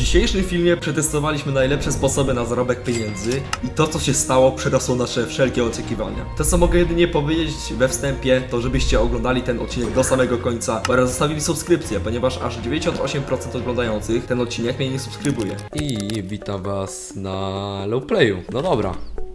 dzisiejszym filmie przetestowaliśmy najlepsze sposoby na zarobek pieniędzy i to co się stało przerosło nasze wszelkie oczekiwania. To co mogę jedynie powiedzieć we wstępie to żebyście oglądali ten odcinek do samego końca oraz zostawili subskrypcję, ponieważ aż 98% oglądających ten odcinek mnie nie subskrybuje. I witam was na Lowplayu. No dobra.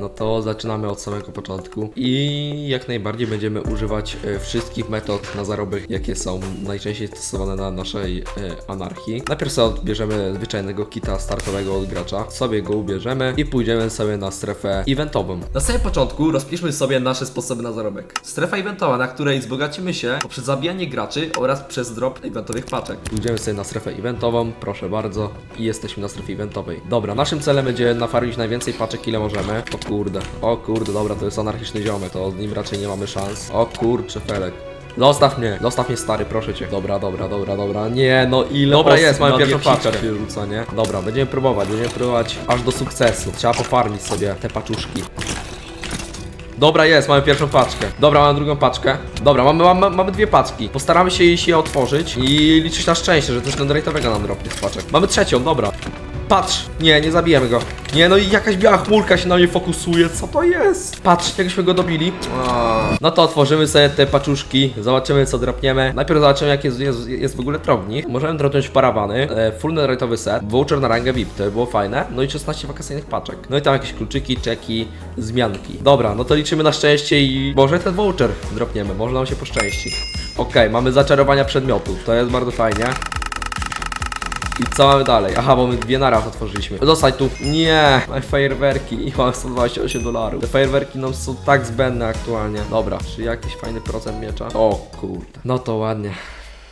No to zaczynamy od samego początku i jak najbardziej będziemy używać e, wszystkich metod na zarobek, jakie są najczęściej stosowane na naszej e, anarchii. Najpierw sobie odbierzemy zwyczajnego kita startowego od gracza, sobie go ubierzemy i pójdziemy sobie na strefę eventową. Na samym początku rozpiszmy sobie nasze sposoby na zarobek. Strefa eventowa, na której wzbogacimy się poprzez zabijanie graczy oraz przez drop eventowych paczek. Pójdziemy sobie na strefę eventową, proszę bardzo, i jesteśmy na strefie eventowej. Dobra, naszym celem będzie nafarmić najwięcej paczek, ile możemy. Kurde, o kurde, dobra, to jest anarchiczny ziomek, to z nim raczej nie mamy szans. O kurcze, Felek. Zostaw mnie, zostaw mnie stary, proszę cię. Dobra, dobra, dobra, dobra. Nie, no ile Dobra, jest, mamy pierwszą paczkę. rzuca, nie? Dobra, będziemy próbować, będziemy próbować aż do sukcesu. Trzeba pofarmić sobie te paczuszki. Dobra, jest, mamy pierwszą paczkę. Dobra, mamy drugą paczkę. Dobra, mamy, mamy, mamy dwie paczki. Postaramy się jej się otworzyć i liczyć na szczęście, że coś netherite'owego nam dropnie z paczek. Mamy trzecią, dobra. Patrz! Nie, nie zabijemy go. Nie, no i jakaś biała chmurka się na mnie fokusuje. Co to jest? Patrz, jakśmy go dobili. No to otworzymy sobie te paczuszki, zobaczymy co dropniemy. Najpierw zobaczymy jak jest, jest, jest w ogóle drobnik. Możemy dropnąć parawany, e, full netherite'owy set, voucher na rangę VIP, to by było fajne. No i 16 wakacyjnych paczek. No i tam jakieś kluczyki, czeki, zmianki. Dobra, no to liczymy na szczęście i może ten voucher dropniemy, może nam się poszczęści. Okej, mamy zaczarowania przedmiotów, to jest bardzo fajnie. I co mamy dalej? Aha, bo my dwie naraz otworzyliśmy. Zostań tu. Nie, mamy fajerwerki i mamy 128 dolarów. Te fajerwerki nam są tak zbędne aktualnie. Dobra, czy jakiś fajny procent miecza? O kurde. No to ładnie.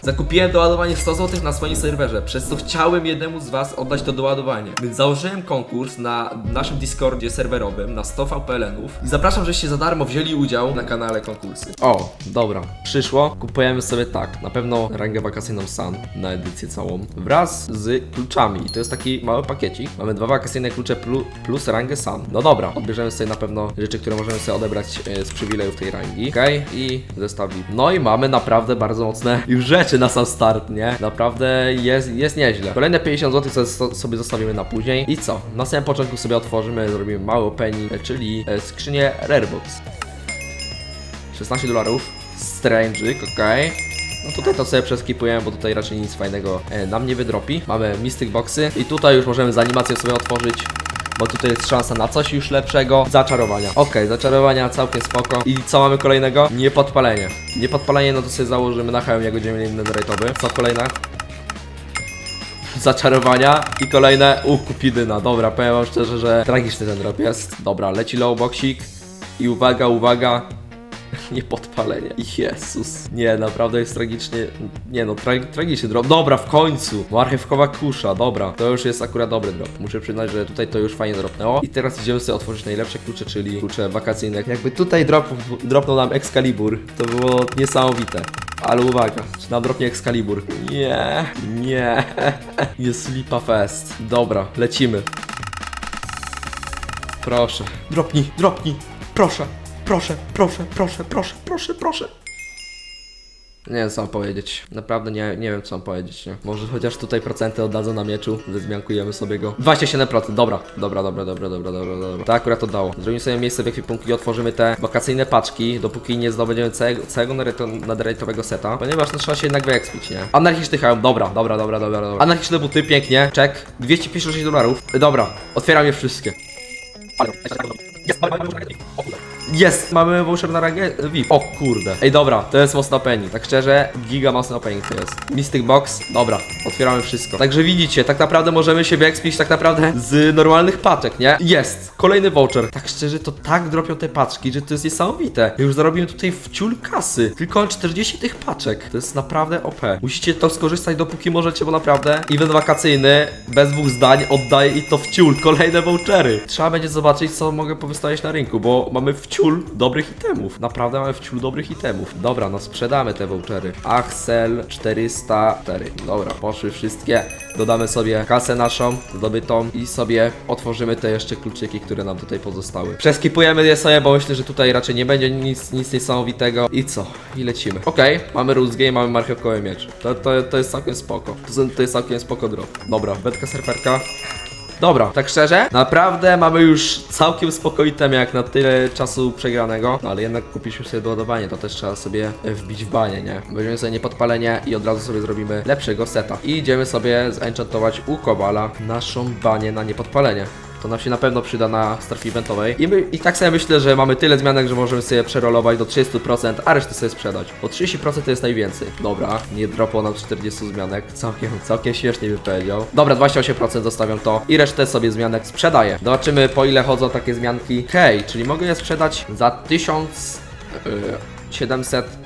Zakupiłem doładowanie 100 zł na swoim serwerze, przez co chciałem jednemu z Was oddać to doładowanie. Więc założyłem konkurs na naszym Discordzie serwerowym na 100 VPLN-ów i zapraszam, żeście za darmo wzięli udział na kanale konkursy. O, dobra. Przyszło. Kupujemy sobie tak. Na pewno rangę wakacyjną Sun na edycję całą. Wraz z kluczami. To jest taki mały pakiecik. Mamy dwa wakacyjne klucze plu, plus rangę Sun. No dobra. Odbierzemy sobie na pewno rzeczy, które możemy sobie odebrać e, z przywilejów tej rangi. Okej. I zestawik. No i mamy naprawdę bardzo mocne już rzeczy na sam start, nie? Naprawdę jest, jest nieźle. Kolejne 50 zł sobie- so- sobie zostawimy na później. I co? Na samym początku sobie otworzymy, zrobimy mały opening, czyli e, skrzynię Rarebox. 16 dolarów. Strange'yk, okej. No tutaj to sobie przeskipujemy, bo tutaj raczej nic fajnego e, nam nie wydropi. Mamy Mystic Boxy i tutaj już możemy z animacją sobie otworzyć. Bo tutaj jest szansa na coś już lepszego. Zaczarowania. Okej, zaczarowania całkiem spoko. I co mamy kolejnego? Niepodpalenie. Niepodpalenie, no to sobie założymy na hełm, będziemy mieli netherite'owy. Co kolejne? Zaczarowania i kolejne. U, kupidyna. Dobra, powiem wam szczerze, że tragiczny ten drop jest. Dobra, leci lowboxik. I uwaga, uwaga. Niepodpalenie. Jezus. Nie, naprawdę jest tragicznie. Nie no, tra tragiczny drop. Dobra, w końcu. Marchewkowa kusza, dobra. To już jest akurat dobry drop. Muszę przyznać, że tutaj to już fajnie dropnęło. I teraz idziemy sobie otworzyć najlepsze klucze, czyli klucze wakacyjne. Jakby tutaj drop, dropnął nam Excalibur, to było niesamowite. Ale uwaga, czy nam dropnie Excalibur? Nie, nie. Jest lipa fest. Dobra, lecimy. Proszę. Dropnij, dropnij. Proszę, proszę, proszę, proszę, proszę, proszę, proszę. Nie wiem co mam powiedzieć. Naprawdę nie, nie wiem co mam powiedzieć, nie? Może chociaż tutaj procenty oddadzą na mieczu. Zezmiankujemy sobie go. 27%, dobra. Dobra, dobra, dobra, dobra, dobra, dobra. Tak akurat oddało. Zrobimy sobie miejsce w ekwipunku i otworzymy te wakacyjne paczki, dopóki nie zdobędziemy całego, całego seta. Ponieważ no, trzeba się jednak wyekspić, nie? Anarchiczny hełm, dobra, dobra, dobra, dobra, dobra. Anarchiczne buty, pięknie. Czek. 256 dolarów. Dobra, otwieram je wszystkie. Jest! Mamy voucher na rangę VIP. O kurde. Ej dobra, to jest mocno penny. Tak szczerze, giga mocno penny to jest. Mystic Box, dobra, otwieramy wszystko. Także widzicie, tak naprawdę możemy się wyekspić tak naprawdę z normalnych paczek, nie? Jest! Kolejny voucher. Tak szczerze, to tak dropią te paczki, że to jest niesamowite. Już zarobiłem tutaj w ciul kasy. Tylko 40 tych paczek. To jest naprawdę OP. Musicie to skorzystać dopóki możecie, bo naprawdę event wakacyjny, bez dwóch zdań, oddaję i to w ciul. Kolejne vouchery. Trzeba będzie zobaczyć, co mogę powystawiać na rynku, bo mamy w ciul wciul dobrych itemów. Naprawdę mamy wciul dobrych itemów. Dobra, no sprzedamy te vouchery. Axel 404. Dobra, poszły wszystkie. Dodamy sobie kasę naszą zdobytą i sobie otworzymy te jeszcze kluczyki, które nam tutaj pozostały. Przeskipujemy je sobie, bo myślę, że tutaj raczej nie będzie nic, nic niesamowitego. I co? I lecimy. Okej, mamy rules game, mamy marchewkowy miecz. To, to, to jest całkiem spoko. To, to jest całkiem spoko drop. Dobra, betka surferka. Dobra, tak szczerze, naprawdę mamy już całkiem spokojny jak na tyle czasu przegranego, no ale jednak kupiliśmy sobie doładowanie, to też trzeba sobie wbić w banie, nie? Weźmiemy sobie niepodpalenie i od razu sobie zrobimy lepszego seta. I idziemy sobie zenchantować u Kowala naszą banię na niepodpalenie. To nam się na pewno przyda na strefie eventowej. I, my, I tak sobie myślę, że mamy tyle zmianek, że możemy sobie przerolować do 30%, a resztę sobie sprzedać. Bo 30% to jest najwięcej. Dobra, nie dropło nam 40 zmianek. Całkiem, całkiem śmiesznie by powiedział. Dobra, 28% zostawiam to i resztę sobie zmianek sprzedaję. Zobaczymy po ile chodzą takie zmianki. Hej, czyli mogę je sprzedać za 1700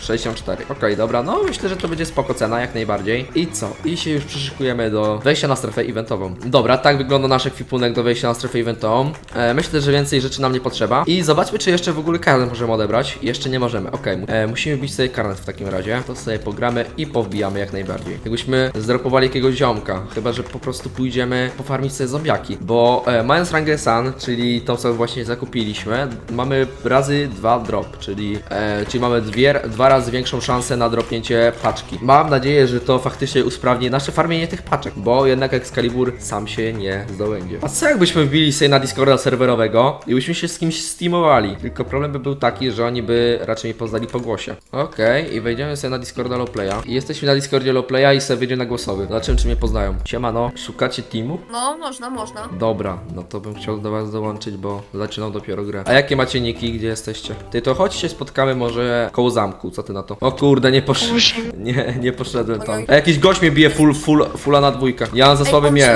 64. Okej, dobra, no myślę, że to będzie spoko cena, jak najbardziej. I co? I się już przyszykujemy do wejścia na strefę eventową. Dobra, tak wygląda nasz ekwipunek do wejścia na strefę eventową. E, myślę, że więcej rzeczy nam nie potrzeba. I zobaczmy, czy jeszcze w ogóle karnet możemy odebrać. Jeszcze nie możemy, okej. mu- E, musimy wbić sobie karnet w takim razie. To sobie pogramy i powbijamy jak najbardziej. Jakbyśmy zdropowali jakiegoś ziomka. Chyba, że po prostu pójdziemy pofarmić sobie zombiaki. Bo e, mając rangę Sun, czyli tą, co właśnie zakupiliśmy, mamy razy dwa drop, czyli, e, czyli mamy dwie, dwa razy większą szansę na dropnięcie paczki. Mam nadzieję, że to faktycznie usprawni nasze farmienie tych paczek, bo jednak Excalibur sam się nie zdobędzie. A co jakbyśmy wbili sobie na Discorda serwerowego i byśmy się z kimś steamowali? Tylko problem by był taki, że oni by raczej mnie poznali po głosie. Okej, i wejdziemy sobie na Discorda Lowplaya. I jesteśmy na Discordzie Lowplaya i sobie wyjdzie na głosowy. Zobaczymy, czy mnie poznają. Siemano, szukacie teamu? No, można, można. Dobra, no to bym chciał do was dołączyć, bo zaczynam dopiero grę. A jakie macie niki, gdzie jesteście? Ty to chodźcie, spotkamy może koło zamku, co ty na to? O kurde, nie poszedłem. Nie, nie poszedłem tam. A jakiś gość mnie bije full, full, fulla na dwójkę. Ja mam za słaby miecz.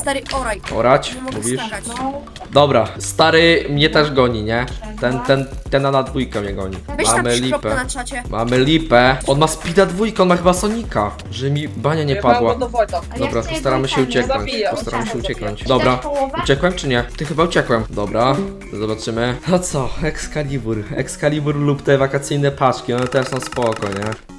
stary oraj. Orać, Nie mogę mówisz? skakać. Dobra, stary mnie też goni, nie? Ten, ten, ten na dwójkę mnie goni. Weź Mamy kropkę lipę. na czacie. Mamy lipę. On ma speeda dwójkę, on ma chyba Sonika. Że mi bania nie padła. do Wojta. Dobra, postaramy się ucieknąć. Zabijam. Postaramy się ucieknąć. Dobra, połowę? uciekłem czy nie? Ty chyba uciekłem. Dobra, zobaczymy. No co, Excalibur. Excalibur lub te wakacyjne paczki, one też są spoko, nie?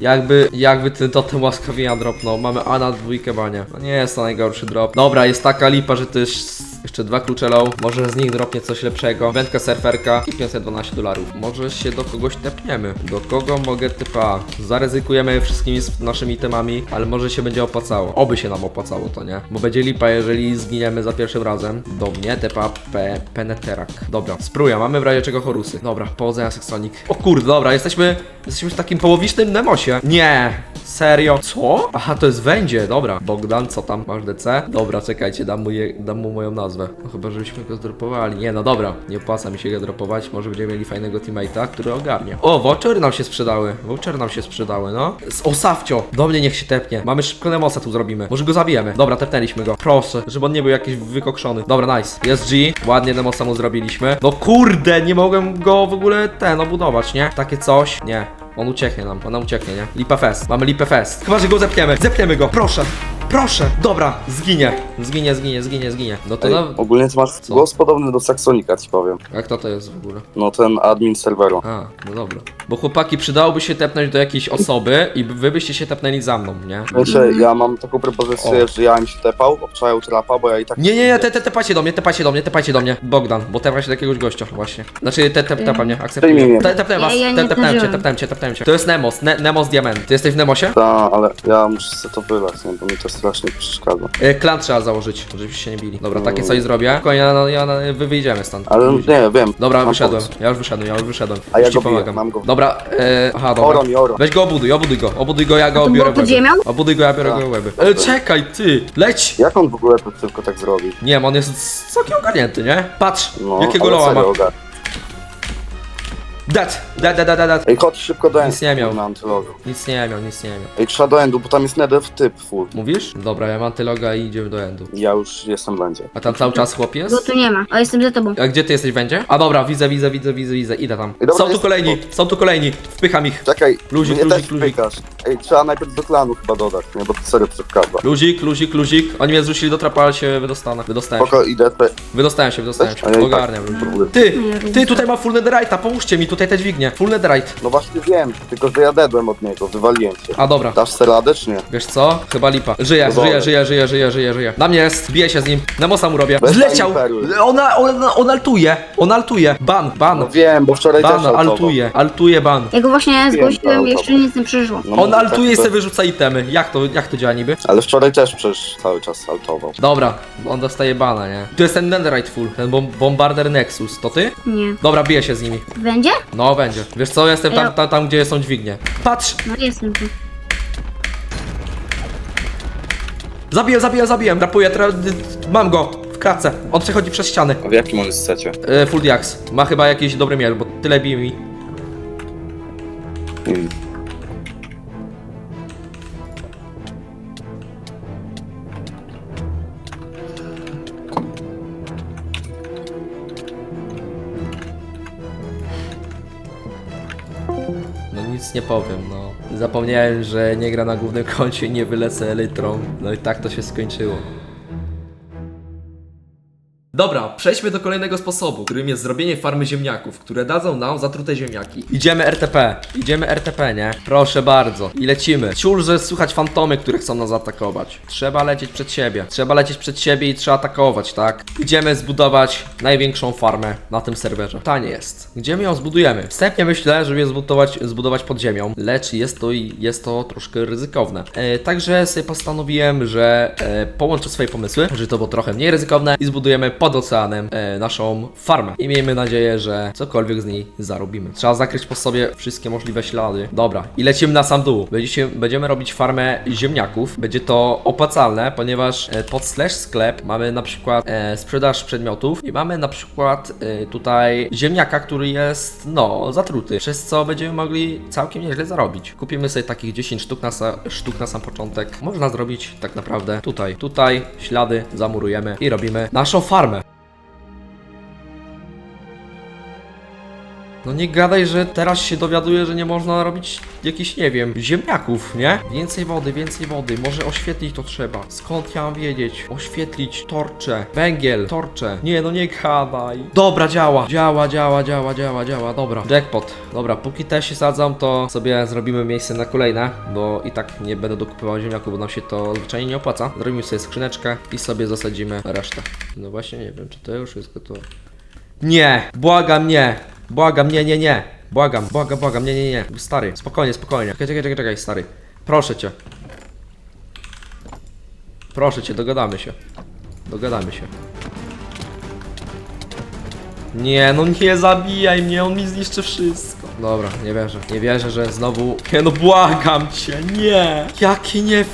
Jakby, jakby ten totem łaskawienia dropnął. Mamy A na dwójkę banie. No nie jest to najgorszy drop. Dobra, jest taka lipa, że to jest jeszcze dwa klucze low. Może z nich dropnie coś lepszego. Wędka surferka i 512 dolarów. Może się do kogoś tepniemy. Do kogo mogę typa? Zaryzykujemy wszystkimi naszymi temami, ale może się będzie opłacało. Oby się nam opłacało to, nie? Bo będzie lipa, jeżeli zginiemy za pierwszym razem. Do mnie tepa P Peneterak. Dobra, sprója, mamy w razie czego chorusy. Dobra, powodzenia Sextonic. O kurde, dobra, jesteśmy, jesteśmy w takim połowicznym Nemosie. Nie, serio? Co? Aha, to jest wędzie, dobra. Bogdan, co tam? Masz DC? Dobra, czekajcie, dam mu, je, dam mu moją nazwę. No chyba, żebyśmy go zdropowali. Nie, no dobra, nie opłaca mi się go dropować. Może będziemy mieli fajnego teammate'a, który ogarnie. O, vouchery nam się sprzedały. Vouchery nam się sprzedały, no. Z- O, Safcio, do mnie niech się tepnie. Mamy szybko Nemosa tu zrobimy. Może go zabijemy. Dobra, tepnęliśmy go. Proszę, żeby on nie był jakiś wykokszony. Dobra, nice. Jest G. Ładnie Nemosa mu zrobiliśmy. No kurde, nie mogłem go w ogóle ten obudować, nie? Takie coś. Nie. On ucieknie nam, on nam ucieknie, nie? Lipa Fest. Mamy Lipę Fest. Chyba, że go zepniemy. Zepniemy go, proszę. Proszę. Dobra, zginie. Zginie, zginie, zginie, zginie. No to Ej, no... ogólnie to masz Co? głos podobny do Saxonika, ci powiem. Jak to to jest w ogóle? No ten admin serweru. A, no dobra. Bo chłopaki, przydałoby się tepnąć do jakiejś osoby i wy byście się tepnęli za mną, nie? Znaczy, ja mam taką propozycję, O. że ja im się tepał, obczajał trapa, bo ja i tak... Nie, nie, nie, te, te, tepajcie do mnie, tepajcie do mnie, tepajcie do mnie. Bogdan, bo tepaj się do jakiegoś gościa właśnie. Znaczy, te, te, tepa mnie, akceptuję. Przyjmij Te, tepnę was, Ja- ja te, cię, tepnąłem cię, cię. To jest Nemos, ne, Nemos Diament. Ty jesteś w Nemosie? Ta, ale ja muszę sobie to wylać, nie, bo mi to strasznie przeszkadza. E, Klan trzeba założyć, żebyście się nie bili. Dobra, takie coś zrobię. Tylko ja, no, ja, ja, wy wyjdziemy stąd. Ale nie, wiem. Dobra, mam wyszedłem. pomysł. Ja już wyszedłem, ja już wyszedłem. A ja już ci go biję, pomagam. mam go. Dobra, e, aha, dobra. Oro mi, oro. Weź go obuduj, obuduj go, obuduj go, ja go to biorę było pod łeby. ziemią? Obuduj go, ja biorę Tak. go łeby. E, czekaj, ty, leć! Jak on w ogóle to tylko tak zrobi? Nie on jest całkiem ogarnięty, nie? Patrz, No, jakiego ale loła ma. serio. Dead! Dead, dead, dead, dead, dead. Ej, chodź szybko do Nic endu. nie miał. Na antylogu. Nic nie miał, nic nie miał. Ej, trzeba do endu, bo tam jest nether typ full. Mówisz? Dobra, ja mam antyloga i idziemy do endu. Ja już jestem będzie. A tam cały czas chłop Go jest? tu nie ma, a jestem za tobą. A gdzie ty jesteś, będzie? A dobra, widzę, widzę, widzę, widzę, widzę, idę tam. Dobra, Są tu jest- kolejni, są tu kolejni. Wpycham ich. Czekaj, Luzik, mnie luzik, też luzik. Ej, trzeba najpierw do klanu chyba dodać, nie? Bo to serio przeszkadza. Luzik, luzik, luzik. Oni mnie zrzucili do trapa, ale się wydostanę. Wydostałem się. Spoko, idę te... Wydostałem się, wydostałem się. A ja i tak Ogarniam. Ty, ty, tutaj ma full netherite'a, pomóżcie mi, tutaj te dźwignie. Full netherite. No właśnie wiem, tylko że ja dedłem od niego, wywaliłem cię. A dobra. Dasz se radę, czy nie? Wiesz co? Chyba lipa. Żyje, Pozorem. żyje, żyje, żyje, żyje, żyje, żyje. Na mnie jest, biję się z nim. Nemosa mu robię. Bez Zleciał! perły. Ona, ona, on altuje, on altuje. Ban, ban. No wiem, bo wczoraj Ban, też altował. altuje, altuje ban. Ja go właśnie zgłosiłem, jeszcze nic nie przyszło. No On może altuje i tak, sobie wyrzuca itemy. Jak to, jak to działa niby? Ale wczoraj też przecież cały czas altował. Dobra, on dostaje bana, nie? Tu jest ten netherite full, ten bom bombarder Nexus. To ty? Nie. Dobra, biję się z nimi. Będzie? No, będzie. Wiesz co, jestem tam, tam, tam gdzie są dźwignie. Patrz! No jestem tu. Zabiję, zabiję, zabiję. Rapuję, teraz mam go. W kratce. On przechodzi przez ściany. A w jakim on jest secie? E, full Diax. Ma chyba jakiś dobry miel, bo tyle bije mi. Hmm. Nie powiem, no. Zapomniałem, że nie gra na głównym koncie i nie wylecę elytrą. No i tak to się skończyło. Dobra, przejdźmy do kolejnego sposobu, którym jest zrobienie farmy ziemniaków, które dadzą nam zatrute ziemniaki. Idziemy RTP, idziemy RTP, nie? Proszę bardzo. I lecimy. Ciul, że słychać fantomy, które chcą nas zaatakować. Trzeba lecieć przed siebie. Trzeba lecieć przed siebie i trzeba atakować, tak? Idziemy zbudować największą farmę na tym serwerze. Tanie jest. Gdzie my ją zbudujemy? Wstępnie myślę, żeby je zbudować, zbudować pod ziemią, lecz jest to, jest to troszkę ryzykowne. E, także sobie postanowiłem, że e, połączę swoje pomysły, że to było trochę mniej ryzykowne i zbudujemy pod oceanem e, naszą farmę. I miejmy nadzieję, że cokolwiek z niej zarobimy. Trzeba zakryć po sobie wszystkie możliwe ślady. Dobra, i lecimy na sam dół. Będziecie, będziemy robić farmę ziemniaków. Będzie to opłacalne, ponieważ e, pod slash sklep mamy na przykład e, sprzedaż przedmiotów i mamy na przykład e, tutaj ziemniaka, który jest no zatruty, przez co będziemy mogli całkiem nieźle zarobić. Kupimy sobie takich 10 sztuk na, sztuk na sam początek. Można zrobić tak naprawdę tutaj, tutaj ślady zamurujemy i robimy naszą farmę. No nie gadaj, że teraz się dowiaduję, że nie można robić jakichś, nie wiem, ziemniaków, nie? Więcej wody, więcej wody, może oświetlić to trzeba. Skąd ja mam wiedzieć? Oświetlić torcze, węgiel, torcze. Nie, no nie gadaj. Dobra, działa, działa, działa, działa, działa, działa, dobra. Jackpot. Dobra, póki te się sadzam, to sobie zrobimy miejsce na kolejne, bo i tak nie będę dokupywał ziemniaków, bo nam się to zwyczajnie nie opłaca. Zrobimy sobie skrzyneczkę i sobie zasadzimy resztę. No właśnie, nie wiem, czy to już jest gotowe. Nie, błagam nie, błagam, nie, nie, nie, błagam, błagam, błagam, nie, nie, nie, stary, spokojnie, spokojnie, czekaj, czekaj, czekaj, czekaj, stary, proszę cię, proszę cię, dogadamy się, dogadamy się. Nie, no nie zabijaj mnie, on mi zniszczy wszystko. Dobra, nie wierzę, nie wierzę, że znowu, nie, no błagam cię, nie, jaki nie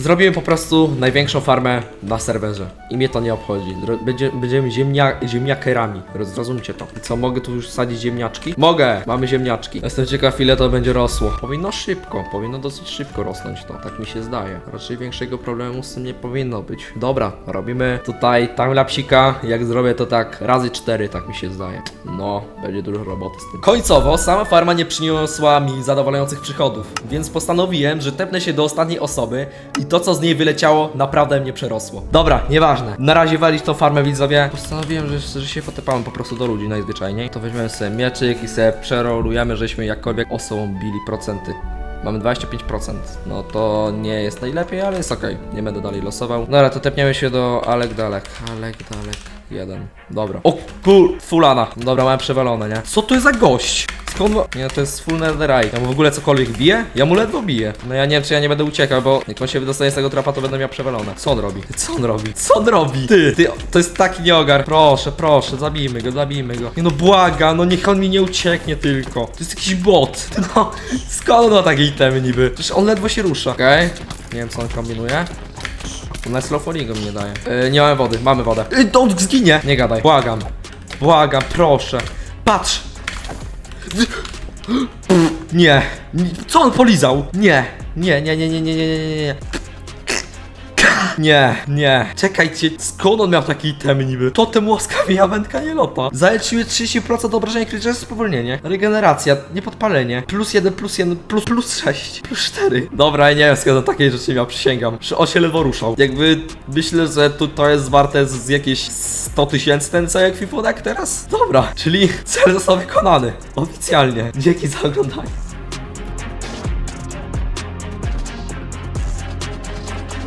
Zrobiłem po prostu największą farmę na serwerze i mnie to nie obchodzi. Będzie, będziemy ziemnia, ziemniakerami, rozumcie to. I co, mogę tu już sadzić ziemniaczki? Mogę, mamy ziemniaczki. Jestem ciekaw ile to będzie rosło. Powinno szybko, powinno dosyć szybko rosnąć to, tak mi się zdaje. Raczej większego problemu z tym nie powinno być. Dobra, robimy tutaj timelapsika, jak zrobię to tak razy cztery, tak mi się zdaje. No, będzie dużo roboty z tym. Końcowo sama farma nie przyniosła mi zadowalających przychodów, więc postanowiłem, że tepnę się do ostatniej osoby i to co z niej wyleciało naprawdę mnie przerosło. Dobra, nieważne. Na razie walić tą farmę widzowie. Postanowiłem, że, że się potepałem po prostu do ludzi najzwyczajniej. To weźmiemy sobie mieczyk i sobie przerolujemy, żeśmy jakkolwiek osobą bili procenty. Mamy 25%. No to nie jest najlepiej, ale jest ok. Nie będę dalej losował. Dobra, to tepniemy się do Alek Dalek. Alek Dalek. Jeden. Dobra. O kur... Fulana. Dobra, mamy przewalone, nie? Co to jest za gość? Skąd. Nie, to jest full netherite. Ja mu w ogóle cokolwiek bije? Ja mu ledwo biję. No ja nie wiem, czy ja nie będę uciekał, bo jak on się wydostanie z tego trapa, to będę miał przewalone. Co on robi? Co on robi? Co on robi? Ty, ty, to jest taki nieogar. Proszę, proszę, zabijmy go, zabijmy go. Nie no, błaga, no niech on mi nie ucieknie tylko. To jest jakiś bot. No, skąd on ma takie itemy niby? Przecież on ledwo się rusza. Okej? Nie wiem, co on kombinuje. Na slowfolingu mi nie daje. Yy, nie mamy wody, mamy wodę. Yy, on zginie! Nie gadaj, błagam. Błagam, proszę. Patrz! Nie. Co on polizał? Nie. Nie, nie, nie, nie, nie, nie, nie, nie, nie. Nie. Czekajcie, skąd on miał taki item niby? Totem łaskawienia wędka nie lota. Zaleczyły 30% obrażenia creature spowolnienie. Regeneracja, niepodpalenie. Plus 1, plus 1, plus, plus 6, plus 4. Dobra, ja nie wiem skąd takiej rzeczy miał, przysięgam. Że on się ledwo ruszał. Jakby myślę, że tu to jest warte z jakieś 100 tysięcy ten cały ekwipunek teraz? Dobra, czyli cel został wykonany. Oficjalnie. Dzięki za oglądanie.